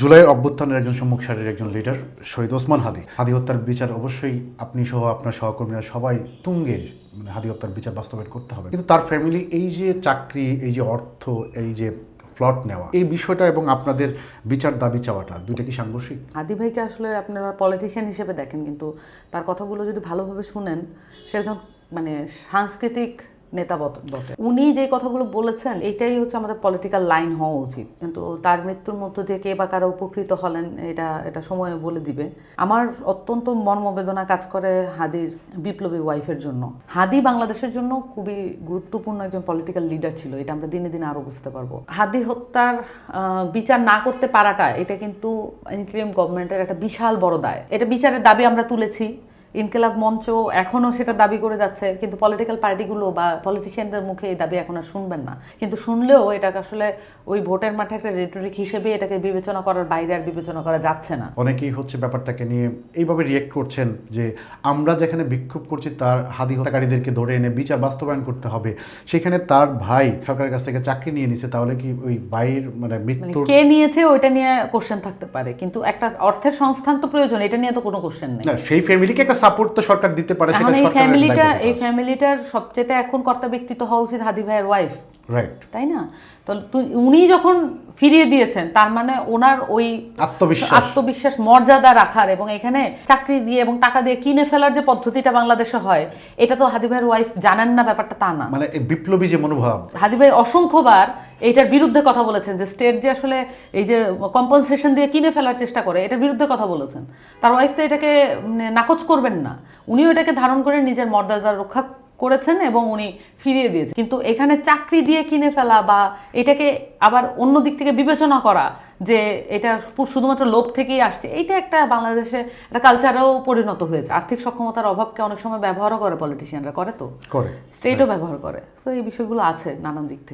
জুলাইয়ের অভ্যুত্থানের একজন সম্মুখ সারির একজন লিডার শহীদ ওসমান হাদি। হাদি হত্যার বিচার অবশ্যই আপনি সহ আপনার সহকর্মীরা সবাই তুঙ্গে মানে হাদি হত্যার বিচার বাস্তবায়ন করতে হবে। কিন্তু তার ফ্যামিলি এই যে চাকরি, এই যে অর্থ, এই যে প্লট নেওয়া, এই বিষয়টা এবং আপনাদের বিচার দাবি চাওয়াটা, দুইটা কি সাংঘর্ষিক? হাদি ভাইকে আসলে আপনারা পলিটিশিয়ান হিসেবে দেখেন, কিন্তু তার কথাগুলো যদি ভালোভাবে শুনেন, সে একজন মানে সাংস্কৃতিক নেতা বটে। উনি যে কথাগুলো বলেছেন, এটাই হচ্ছে আমাদের পলিটিক্যাল লাইন হওয়া উচিত। কিন্তু তার মৃত্যুর মধ্য দিয়ে কে বা কারা উপকৃত হলেন, এটা এটা সময় বলে দিবে। আমার অত্যন্ত মর্মবেদনা কাজ করে হাদির বিপ্লবী ওয়াইফের জন্য। হাদি বাংলাদেশের জন্য খুবই গুরুত্বপূর্ণ একজন পলিটিক্যাল লিডার ছিল, এটা আমরা দিনে দিনে আরও বুঝতে পারব। হাদি হত্যার বিচার না করতে পারাটা, এটা কিন্তু ইন্টারিম গভর্নমেন্টের একটা বিশাল বড় দায়। এটা বিচারের দাবি আমরা তুলেছি। ইনকেলাব মঞ্চ এখনও সেটা দাবি করে যাচ্ছে কিন্তু পলিটিক্যাল পার্টিগুলো বা পলিটিশিয়ানদের মুখে এই দাবি এখন আর শুনবেন না। কিন্তু শুনলেও এটাকে আসলে ওই ভোটের মাঠে একটা রেটরিক হিসেবে এটাকে বিবেচনা করার বাইরে আর বিবেচনা করা যাচ্ছে না। অনেকেই হচ্ছে ব্যাপারটাকে নিয়ে এইভাবে রিয়েক্ট করছেন যে আমরা যেখানে বিক্ষোভ করছি তার হাদি হত্যাকারীদেরকে ধরে এনে বিচার বাস্তবায়ন করতে হবে। সেখানে তার ভাই সরকারের কাছ থেকে চাকরি নিয়ে নিছে তাহলে কি ওই ভাইয়ের মানে মানে মৃত্যুর কে নিয়েছে ওইটা নিয়ে কোশ্চেন থাকতে পারে। কিন্তু একটা অর্থের সংস্থান তো প্রয়োজন এটা নিয়ে তো কোনো কোশ্চেন নেই। সেই ফ্যামিলিকে একটা সাপোর্ট তো সরকার দিতে পারে এখন এই ফ্যামিলিটা এই ফ্যামিলিটার সবচেয়ে এখন কর্তা ব্যক্তিত্ব হওয়া উচিত হাদি ভাইয়ের ওয়াইফ রাইট তাই না? তো উনি যখন ফিরিয়ে দিয়েছেন তার মানে ওনার ওই আত্মবিশ্বাস। আত্মবিশ্বাস মর্যাদা রাখার এবং এখানে চাকরি দিয়ে এবং টাকা দিয়ে কিনে ফেলার যে পদ্ধতিটা বাংলাদেশে হয় এটা তো হাদি ভাইয়ের ওয়াইফ জানেন না ব্যাপারটা তা না। মানে বিপ্লবী যে মনোভাব। হাদি ভাই অসংখ্যবার এইটার বিরুদ্ধে কথা বলেছেন যে স্টেট যে আসলে এই যে কম্পনসেশন দিয়ে কিনে ফেলার চেষ্টা করে এটার বিরুদ্ধে কথা বলেছেন। তার ওয়াইফ তো এটাকে মানে নাকচ করবেন না। উনিও এটাকে ধারণ করে নিজের মর্যাদা রক্ষা করেছেন এবং উনি ফিরিয়ে দিয়েছেন। কিন্তু এখানে চাকরি দিয়ে কিনে ফেলা বা এটাকে আবার অন্য দিক থেকে বিবেচনা করা যে এটা শুধুমাত্র লোভ থেকেই আসছে এইটা একটা বাংলাদেশে একটা কালচারেও পরিণত হয়েছে। আর্থিক সক্ষমতার অভাবকে অনেক সময় ব্যবহারও করে পলিটিশিয়ানরা করে তো? করে স্টেটও ব্যবহার করে। সো এই বিষয়গুলো আছে নানান দিক থেকে।